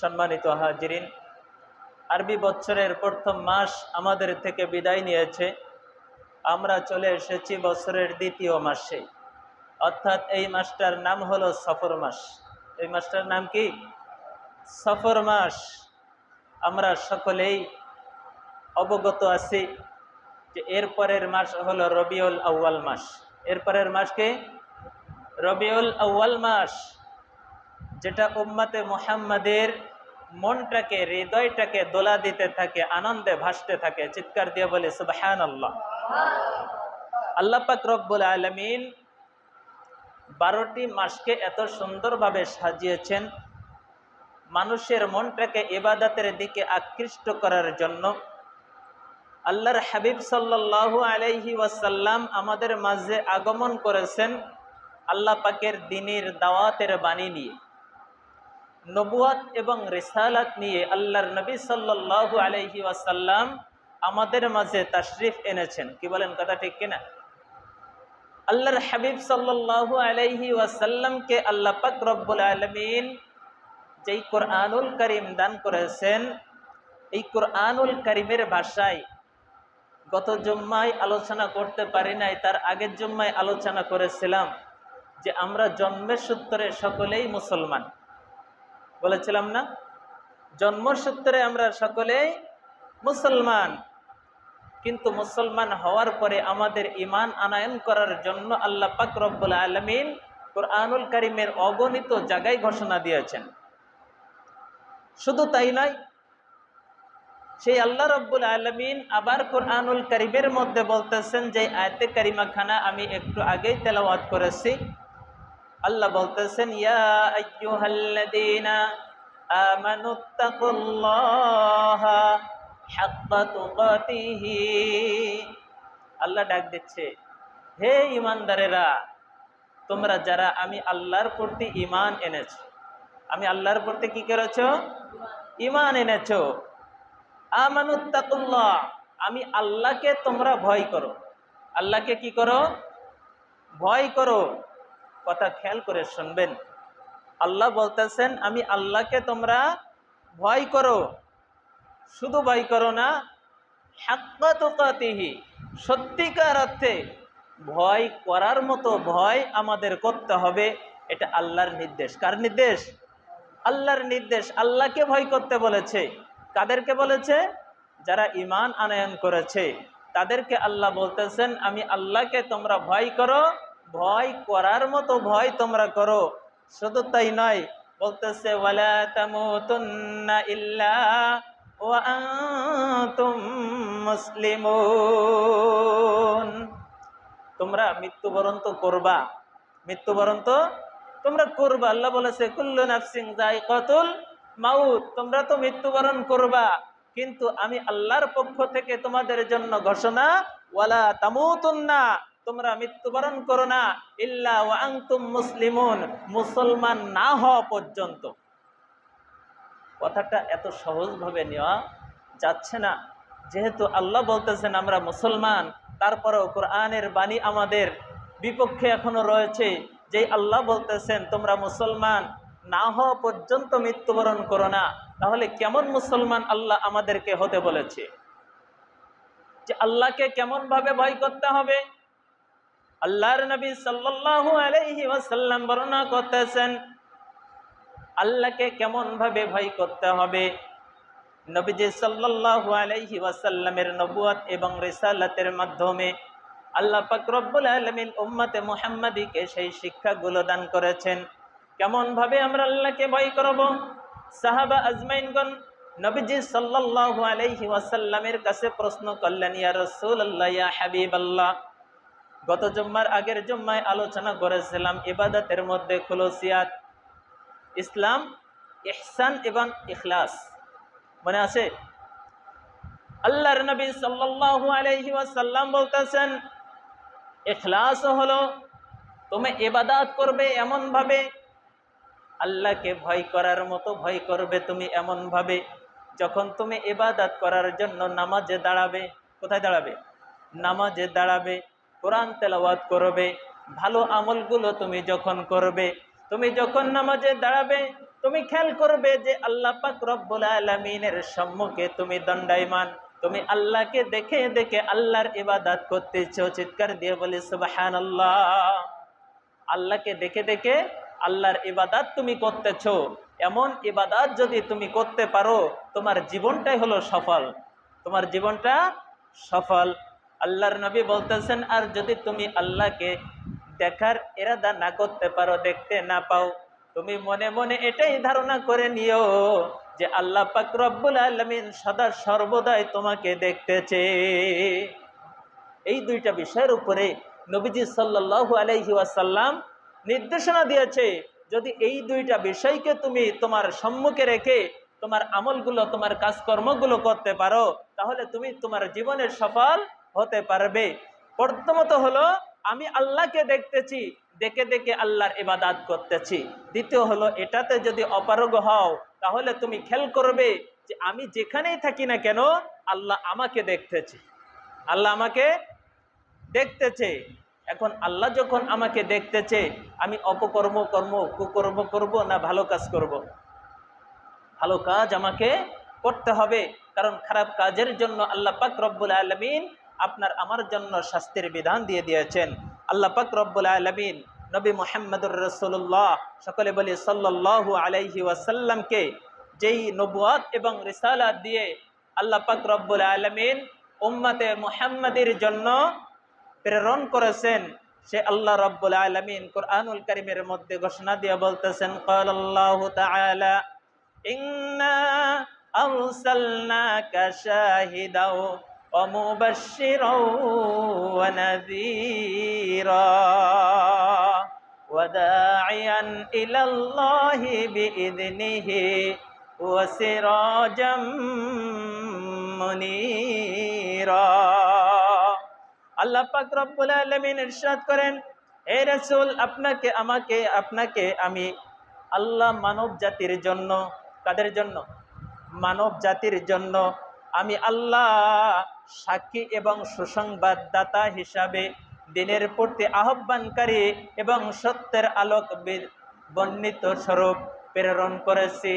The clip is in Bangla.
সম্মানিত হাজিরিন, আরবি বছরের প্রথম মাস আমাদের থেকে বিদায় নিয়েছে। আমরা চলে এসেছি বছরের দ্বিতীয় মাসে। অর্থাৎ এই মাসটার নাম হলো সফর মাস। এই মাসটার নাম কি? সফর মাস। আমরা সকলেই অবগত আছি যে এরপরের মাস হলো রবিউল আউ্য়াল মাস। এরপরের মাসকে রবিউল আউ্য়াল মাস। যেটা উম্মাতে মোহাম্মদের মনটাকে, হৃদয়টাকে দোলা দিতে থাকে, আনন্দে ভাসতে থাকে, চিৎকার দিয়ে বলে সুবাহান আল্লাহ আল্লাহ পাক রব্বুল আলমিন বারোটি মাসকে এত সুন্দরভাবে সাজিয়েছেন মানুষের মনটাকে ইবাদতের দিকে আকৃষ্ট করার জন্য। আল্লাহর হাবিব সাল্লাল্লাহু আলাইহি ওয়াসাল্লাম আমাদের মাঝে আগমন করেছেন আল্লাহ পাকের দিনের দাওয়াতের বাণী নিয়ে। নবুয়াত এবং রিসালাত নিয়ে আল্লাহর নবী সাল্লাল্লাহু আলাইহি ওয়াসাল্লাম আমাদের মাঝে তাশরিফ এনেছেন। কি বলেন কথা ঠিক কিনা? আল্লাহর হাবিব সাল্লাল্লাহু আলাইহি ওয়াসাল্লামকে আল্লাহ পাক রব্বুল আলামিন যেই কোরআনুল করিম দান করেছেন, এই কোরআনুল করিমের ভাষায় গত জুম্মায় আলোচনা করতে পারি নাই, তার আগের জুম্মায় আলোচনা করেছিলাম যে আমরা জন্মের সূত্রে সকলেই মুসলমান। বলেছিলাম না? জন্মসূত্রে আমরা সকলেই মুসলমান। কিন্তু মুসলমান হওয়ার পরে আমাদের ইমান আনায়ন করার জন্য আল্লাহ পাক রব্বুল আলমিন কোরআনুল করিমের অগণিত জায়গায় ঘোষণা দিয়েছেন। শুধু তাই নয়, সেই আল্লাহ রব্বুল আলমিন আবার কোরআনুল করিমের মধ্যে বলতেছেন যে, আয়তে কারিমা খানা আমি একটু আগেই তেলাওয়াত করেছি। আল্লাহ বলতেছেন, ইয়া আইয়ুহাল্লাযীনা আমানুত্তাকুল্লাহা হাক্কা তুকাতিহি। আল্লাহ ডাক দিচ্ছে, হে ইমানদারেরা তোমরা যারা আমি আল্লাহর প্রতি ইমান এনেছো, আমি আল্লাহর প্রতি কি করেছ? ইমান এনেছো। আমানুত্তাকুল্লাহ আমি আল্লাহকে তোমরা ভয় করো। আল্লাহকে কি করো? ভয় করো। কথা খেয়াল করে শুনবেন। আল্লাহ বলতেছেন, আমি আল্লাহকে তোমরা ভয় করো। শুধু ভয় করো না হাক্কাতিহি সত্যিকার অর্থে ভয় করার মতো ভয় আমাদের করতে হবে। এটা আল্লাহর নির্দেশ। কার নির্দেশ? আল্লাহর নির্দেশ। আল্লাহকে ভয় করতে বলেছে। কাদেরকে বলেছে? যারা ইমান আনয়ন করেছে। তাদেরকে আল্লাহ বলতেছেন, আমি আল্লাহকে তোমরা ভয় করো ভয় করার মতো ভয় তোমরা করো। শুধু তাই নয়, বলতেছে, ওয়ালা তামুতুন্না ইল্লা ওয়া তোমরা মৃত্যুবরণ তো করবা। মৃত্যুবরণ তো তোমরা করবা। আল্লাহ বলেছে, কুল্লু নাফসিং যাই কতুল মাউত। তোমরা তো মৃত্যুবরণ করবা। কিন্তু আমি আল্লাহর পক্ষ থেকে তোমাদের জন্য ঘোষণা, ওয়ালা তামুতুন্না তোমরা মৃত্যুবরণ করো না। ইল্লা ওয়াংতুম মুসলিমুন। মুসলমান না হওয়া পর্যন্ত। কথাটা এত সহজভাবে নেওয়া যাচ্ছে না। যেহেতু আল্লাহ বলতেছেন, আমরা মুসলমান। তারপরেও কোরআনের বাণী আমাদের বিপক্ষে এখনও রয়েছে। যে আল্লাহ বলতেছেন, তোমরা মুসলমান না হওয়া পর্যন্ত মৃত্যুবরণ করো না। তাহলে কেমন মুসলমান আল্লাহ আমাদেরকে হতে বলেছে? যে আল্লাহকে কেমন ভাবে ভয় করতে হবে? আল্লাহর নবী সাল্লাল্লাহু আলাইহি ওয়াসাল্লাম বর্ণনা করতেছেন, আল্লাহকে কেমন ভাবে ভয় করতে হবে? নবীজি সাল্লাল্লাহু আলাইহি ওয়াসাল্লামের নবুয়ত এবং রিসালাতের মাধ্যমে আল্লাহ পাক রব্বুল আলামিন উম্মতে মুহাম্মাদিকে সেই শিক্ষাগুলো দান করেছেন। কেমন ভাবে আমরা আল্লাহকে ভয় করব? সাহাবা আজমাইনগণ নবীজি সাল্লাল্লাহু আলাইহি ওয়াসাল্লামের কাছে প্রশ্ন করলেন, ইয়া রাসূলুল্লাহ, ইয়া হাবিবাল্লাহ। গত জুম্মার আগের জুম্মায় আলোচনা করেছিলাম ইবাদতের মধ্যে খুলসিয়াত, ইসলাম, ইহসান এবং ইখলাস। মনে আছে? আল্লাহর নবী সাল্লাল্লাহু আলাইহি ওয়াসাল্লাম বলতেছেন, ইখলাস হলো, তুমি ইবাদত করবে এমন ভাবে আল্লাহকে ভয় করার মতো ভয় করবে তুমি এমন ভাবে যখন তুমি ইবাদত করার জন্য নামাজে দাঁড়াবে। কোথায় দাঁড়াবে? নামাজে দাঁড়াবে। কোরআন তেলাওয়াত করবে, ভালো আমলগুলো তুমি যখন করবে, তুমি যখন নামাজে দাঁড়াবে, তুমি খেয়াল করবে যে আল্লাহ পাক রব্বুল আলমিনের সম্মুখে তুমি দণ্ডায়মান। তুমি আল্লাহকে দেখে দেখে আল্লাহর ইবাদাত করতেছ, চিৎকার দিয়ে বলি সুবাহান আল্লাহ আল্লাহকে দেখে দেখে আল্লাহর ইবাদাত তুমি করতেছ। এমন ইবাদাত যদি তুমি করতে পারো, তোমার জীবনটাই হলো সফল। তোমার জীবনটা সফল। আল্লাহর নবী বলতেছেন, আর যদি তুমি আল্লাহকে দেখার এরাদা না করতে পারো, দেখতে না পাও, তুমি মনে মনে এটাই ধারণা করে নিও যে আল্লাহ পাক আলমিন সদা সর্বদাই তোমাকে দেখতেছে। এই দুইটা বিষয়ের উপরে নবীজি সাল্লাল্লাহু আলাইহি ওয়াসাল্লাম নির্দেশনা দিয়েছে, যদি এই দুইটা বিষয়কে তুমি তোমার সম্মুখে রেখে তোমার আমলগুলো, তোমার কাজকর্মগুলো করতে পারো, তাহলে তুমি তোমার জীবনের সফল হতে পারবে। প্রথমত হলো, আমি আল্লাহকে দেখতেছি, দেখে দেখে আল্লাহর ইবাদাত করতেছি। দ্বিতীয় হলো, এটাতে যদি অপারগ হও, তাহলে তুমি খেয়াল করবে যে আমি যেখানেই থাকি না কেন, আল্লাহ আমাকে দেখতেছে। আল্লাহ আমাকে দেখতেছে। এখন আল্লাহ যখন আমাকে দেখতেছে, আমি অপকর্ম কর্ম, কুকর্ম করব না ভালো কাজ করব। ভালো কাজ আমাকে করতে হবে। কারণ খারাপ কাজের জন্য আল্লাহ পাক রব্বুল আলমিন আপনার আমার জন্য শাস্তির বিধান দিয়ে দিয়েছেন আল্লাহ পাক রব্বুল আলমিন নবী মোহাম্মদুর রসুল্লাহ সকলে বলি সাল্লাহ আলাইহি ওয়াসাল্লামকে যেই নবুয়াত এবং রিসালাত দিয়ে আল্লাহ পাক রব্বুল আলমিন উম্মাতে মুহাম্মাদের জন্য প্রেরণ করেছেন সে আল্লাহ রব্বুল আলমিন কোরআনুল করিমের মধ্যে ঘোষণা দিয়ে বলতেছেন قال الله تعالى إنا أرسلناك شاهدا ومبشرا ونذيرا وداعيا إلى الله بإذنه وسراجا منيرا আল্লাহ পাক রব্বুল আলামিন ইরশাদ করেন হে রাসূল আপনাকে আমাকে আপনাকে আমি আল্লাহ মানব জাতির জন্য কাদের জন্য মানব জাতির জন্য আমি আল্লাহ সাক্ষী এবং সুসংবাদদাতা হিসাবে দিনের প্রতি আহ্বানকারী এবং সত্যের আলোক বর্ণিত স্বরূপ প্রেরণ করেছি।